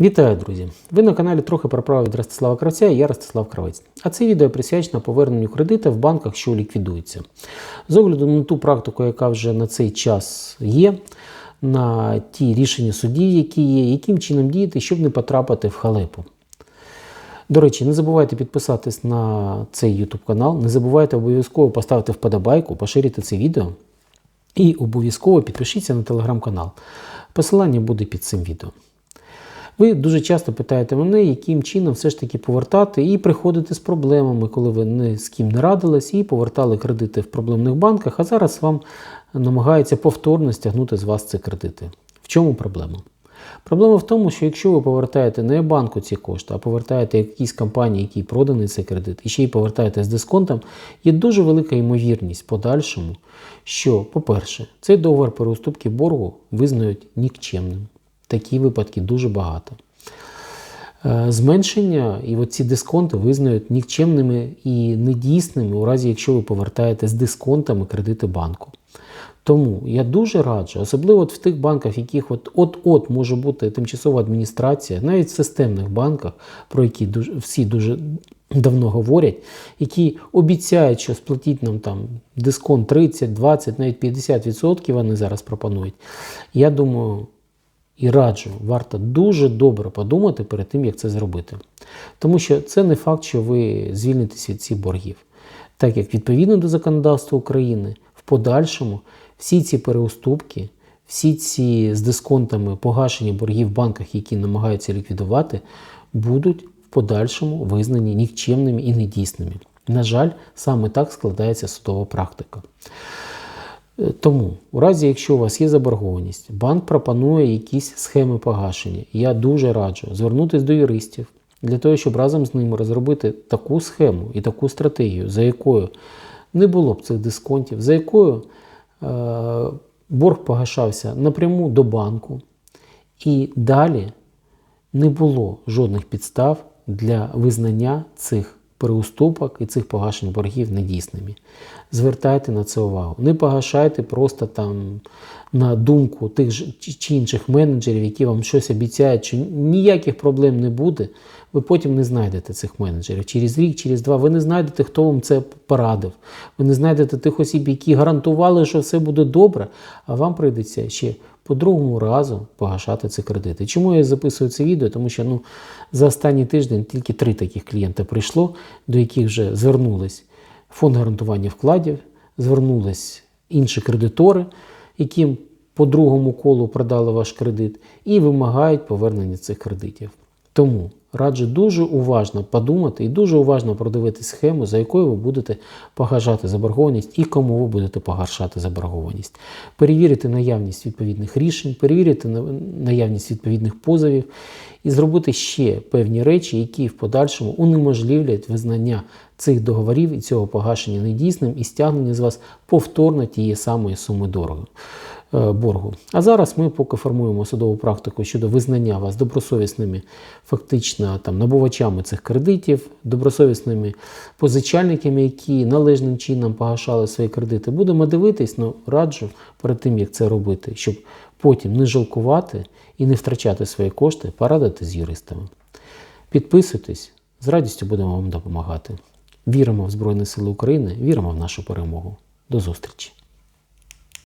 Вітаю, друзі! Ви на каналі трохи про право від Ростислава Кравця я Ростислав Кравець. А це відео присвячено поверненню кредита в банках, що ліквідуються. З огляду на ту практику, яка вже на цей час є, на ті рішення судів, які є, яким чином діяти, щоб не потрапити в халепу. До речі, не забувайте підписатись на цей YouTube канал, не забувайте обов'язково поставити вподобайку, поширити це відео. І обов'язково підпишіться на телеграм-канал. Посилання буде під цим відео. Ви дуже часто питаєте мене, яким чином все ж таки повертати і приходити з проблемами, коли ви ні з ким не радились і повертали кредити в проблемних банках, а зараз вам намагаються повторно стягнути з вас ці кредити. В чому проблема? Проблема в тому, що якщо ви повертаєте не банку ці кошти, а повертаєте якійсь компанії, якій проданий цей кредит, і ще й повертаєте з дисконтом, є дуже велика ймовірність подальшому, що, по-перше, цей договор переуступки боргу визнають нікчемним. Такі випадки дуже багато. Е, Зменшення і оці дисконти визнають нікчемними і недійсними у разі, якщо ви повертаєте з дисконтами кредити банку. Тому я дуже раджу, особливо от в тих банках, в яких от- от-от може бути тимчасова адміністрація, навіть в системних банках, про які дуже, всі дуже давно говорять, які обіцяють, що сплатіть нам там дисконт 30, 20, навіть 50% вони зараз пропонують. Я думаю, і раджу, варто дуже добре подумати перед тим, як це зробити. Тому що це не факт, що ви звільнитесь від цих боргів. Так як відповідно до законодавства України, в подальшому всі ці переуступки, всі ці з дисконтами погашення боргів в банках, які намагаються ліквідувати, будуть в подальшому визнані нікчемними і недійсними. На жаль, саме так складається судова практика. Е, Тому, у разі, якщо у вас є заборгованість, банк пропонує якісь схеми погашення. Я дуже раджу звернутися до юристів для того, щоб разом з ними розробити таку схему і таку стратегію, за якою не було б цих дисконтів, за якою е, борг погашався напряму до банку, і далі не було жодних підстав для визнання цих переуступок і цих погашень боргів недійсними. Звертайте на це увагу. Не погашайте просто там на думку тих чи інших менеджерів, які вам щось обіцяють, що ніяких проблем не буде. Ви потім не знайдете цих менеджерів. Через рік, через два ви не знайдете, хто вам це порадив. Ви не знайдете тих осіб, які гарантували, що все буде добре, а вам прийдеться ще по другому разу погашати ці кредити. Чому я записую це відео? Тому що ну, за останній тиждень тільки три таких клієнта прийшло, до яких вже звернулись фонд гарантування вкладів, звернулись інші кредитори, яким по другому колу продали ваш кредит, і вимагають повернення цих кредитів. Тому раджу дуже уважно подумати і дуже уважно продивитися схему, за якою ви будете погашати заборгованість і кому ви будете погашати заборгованість. Перевірити наявність відповідних рішень, перевірити наявність відповідних позовів і зробити ще певні речі, які в подальшому унеможливлять визнання цих договорів і цього погашення недійсним і стягнення з вас повторно тієї самої суми дорого боргу. А зараз ми поки формуємо судову практику щодо визнання вас добросовісними, фактично там набувачами цих кредитів, добросовісними позичальниками, які належним чином погашали свої кредити. Будемо дивитись, ну раджу перед тим, як це робити, щоб потім не жалкувати і не втрачати свої кошти, порадити з юристами. Підписуйтесь, з радістю будемо вам допомагати. Віримо в Збройні Сили України, віримо в нашу перемогу. До зустрічі!